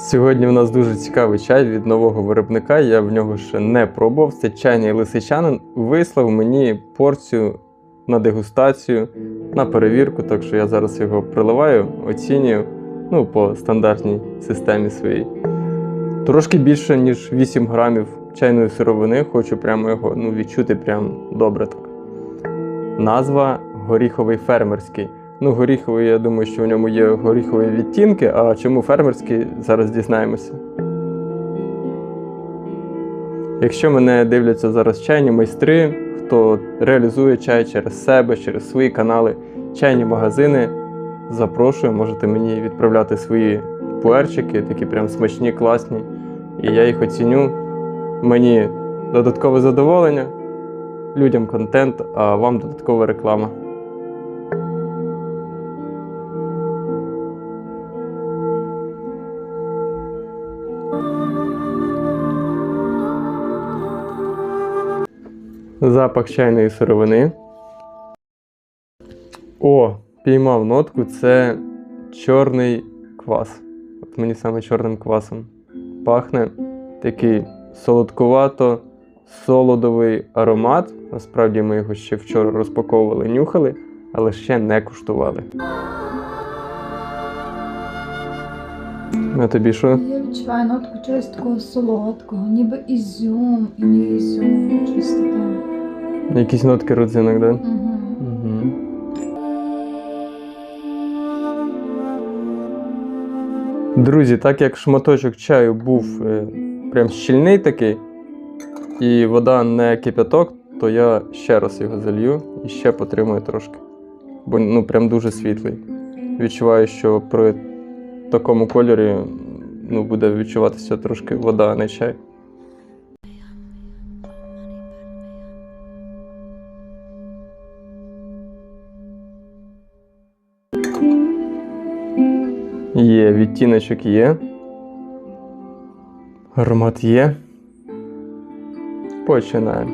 Сьогодні в нас дуже цікавий чай від нового виробника. Я в нього ще не пробував. Це чайний лисичанин вислав мені порцію на дегустацію, на перевірку. Так що я зараз його приливаю, оцінюю ну, по стандартній системі своїй. Трошки більше, ніж 8 грамів чайної сировини. Хочу прямо його ну, відчути прям добре так. Назва горіховий фермерський. Ну, горіховий, я думаю, що в ньому є горіхові відтінки, а чому фермерський, зараз дізнаємося. Якщо мене дивляться зараз чайні майстри, хто реалізує чай через себе, через свої канали, чайні магазини, запрошую, можете мені відправляти свої пуерчики, такі прям смачні, класні. І я їх оціню. Мені додаткове задоволення, людям контент, а вам додаткова реклама. Запах чайної сировини. О, піймав нотку. Це чорний квас. От мені саме чорним квасом пахне такий солодкувато солодовий аромат. Насправді ми його ще вчора розпаковували, нюхали, але ще не куштували. А тобі що? Я відчуваю нотку чогось такого солодкого, ніби ізюм і не ізюм, щось таке. Якісь нотки родзинок, да? Угу. Угу. Друзі, так як шматочок чаю був е, прям щільний такий, і вода не кипяток, то я ще раз його залью і ще потримую трошки. Бо ну прям дуже світлий. Відчуваю, що при такому кольорі ну, буде відчуватися трошки вода, а не чай. Є, відтіночок є. Аромат є. Починаємо.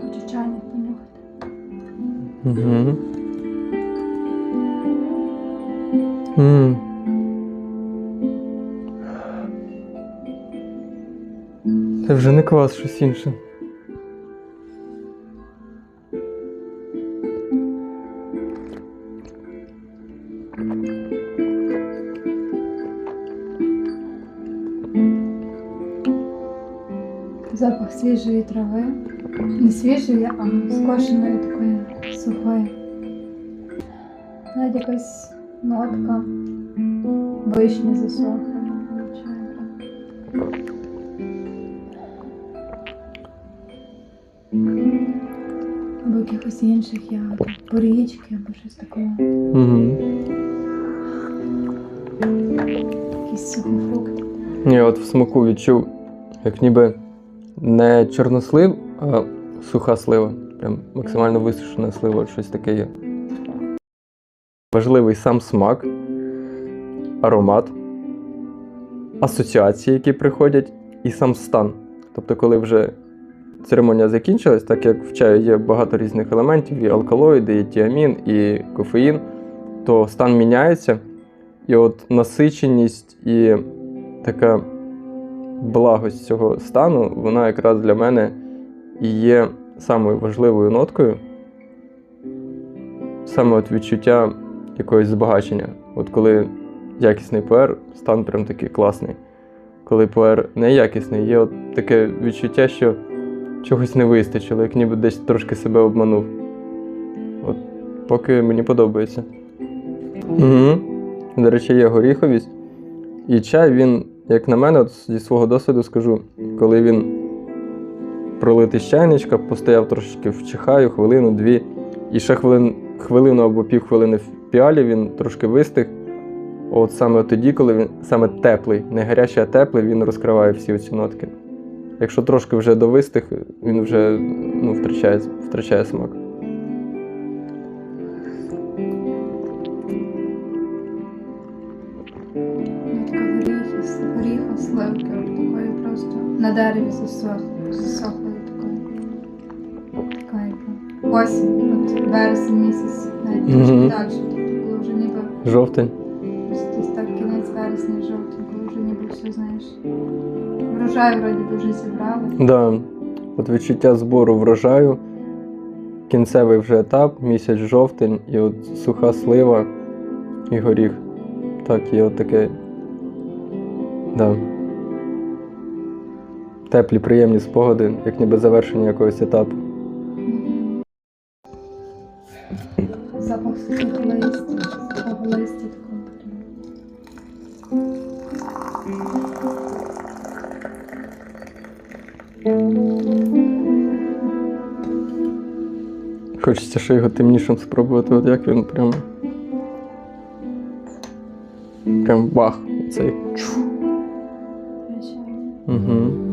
Хочу чайник понюхати. Угу. М. Це вже не квас, щось інше. Запах свіжої трави. Не свіжої, а скошеної такої сухої. Навіть якась нотка. Вишні засохла. Або якихось інших ягод. Порічки або щось такого. Угу. Сухофрукти. Я от в смаку відчув, як ніби не чорнослив, а суха слива. Прям максимально висушена слива, щось таке є. Важливий сам смак, аромат, асоціації, які приходять, і сам стан. Тобто, коли вже церемонія закінчилась, так як в чаю є багато різних елементів, і алкалоїди, і тіамін, і кофеїн, то стан міняється. І от насиченість і така благость цього стану, вона якраз для мене і є самою важливою ноткою. Саме от відчуття якогось збагачення. От коли якісний пуер, стан прям такий класний. Коли пуер неякісний, є от таке відчуття, що чогось не вистачило, як ніби десь трошки себе обманув. От поки мені подобається. Угу. До речі, є горіховість. І чай, він, як на мене, от зі свого досвіду скажу, коли він пролитий з чайничка, постояв трошечки в чихаю, хвилину, дві, і ще хвилин, хвилину або півхвилини в піалі він трошки вистиг. От саме тоді, коли він саме теплий, не гарячий, а теплий, він розкриває всі оці нотки. Якщо трошки вже довистих, він вже ну, втрачає, втрачає смак. Горіха, такої просто на дереві засох, засохлої такої. Така. Осінь, от вересень місяць, навіть трошки Мгм. далі. Тобто, коли вже ніби Жовтень. Десь так кінець вересня, жовтень, коли вже ніби все знаєш. Врожай вроді би вже зібрали. Да. От відчуття збору врожаю, кінцевий вже етап, місяць жовтень, і от суха слива і горіх. Так, є от таке. Да. Теплі, приємні спогади, як ніби завершення якогось етапу. Запах сухих листів, листя такого. Хочеться ще його темнішим спробувати, от як він прям. Прям бах. Цей. Угу.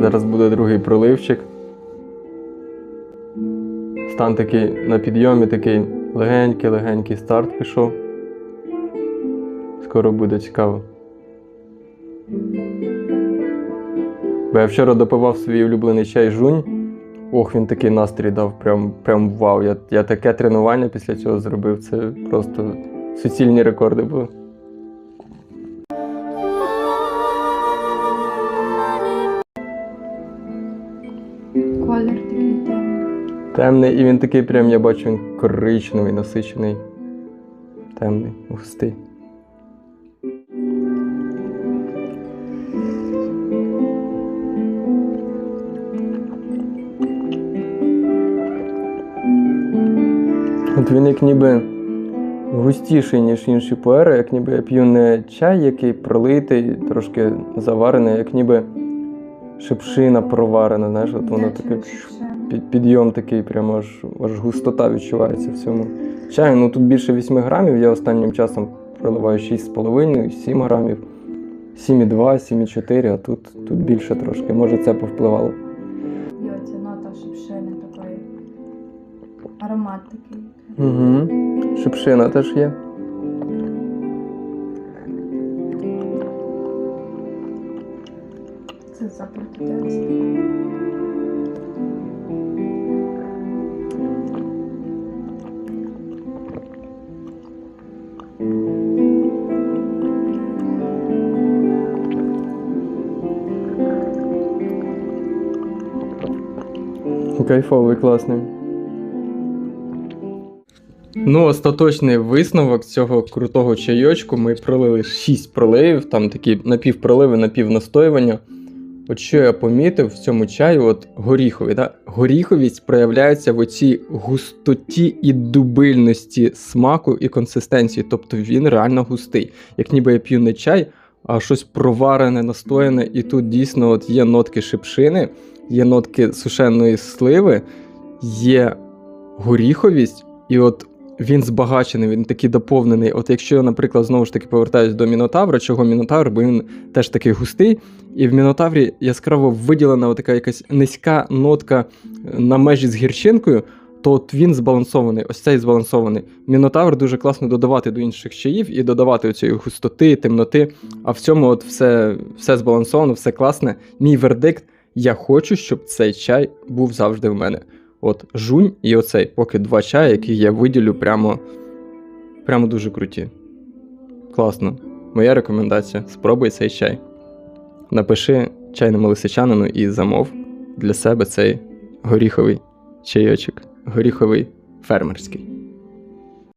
Зараз буде другий проливчик. Стан такий на підйомі, такий легенький-легенький старт пішов. Скоро буде цікаво. Бо я вчора допивав свій улюблений чай жунь. Ох, він такий настрій дав, прям, прям вау. Я, я таке тренування після цього зробив. Це просто суцільні рекорди були. Темний. І він такий прям, я бачу, він коричневий, насичений. Темний, густий. От він як ніби густіший, ніж інші пуери, як ніби я п'ю не чай, який пролитий, трошки заварений, як ніби шипшина проварена, знаєш, от воно таке підйом такий, прямо аж, аж густота відчувається в цьому чаю. Ну тут більше 8 грамів, я останнім часом проливаю 6,5, 7 грамів, 7,2, 7,4, а тут, тут більше трошки. Може це повпливало. І оця нота шипшини такої. Аромат такий. Угу. Шипшина теж є. Це запах дитинства. Кайфовий, класний. Ну, остаточний висновок цього крутого чайочку. Ми пролили 6 проливів, там такі напівпроливи, напівнастоювання. От що я помітив в цьому чаю, от горіхові. Да? Горіховість проявляється в оцій густоті і дубильності смаку і консистенції. Тобто він реально густий. Як ніби я п'ю не чай, а щось проварене, настояне, і тут дійсно от є нотки шипшини, є нотки сушеної сливи, є горіховість, і от він збагачений, він такий доповнений. От якщо я, наприклад, знову ж таки повертаюсь до Мінотавра, чого Мінотавр, бо він теж такий густий, і в Мінотаврі яскраво виділена така якась низька нотка е, на межі з гірчинкою, то от він збалансований, ось цей збалансований. Мінотавр дуже класно додавати до інших чаїв і додавати цієї густоти, темноти. А в цьому от все, все збалансовано, все класне. Мій вердикт. Я хочу, щоб цей чай був завжди в мене. От жунь і оцей, поки два чаї, які я виділю прямо, прямо дуже круті. Класно. Моя рекомендація: спробуй цей чай. Напиши чайному лисичанину і замов для себе цей горіховий чайочок, горіховий фермерський.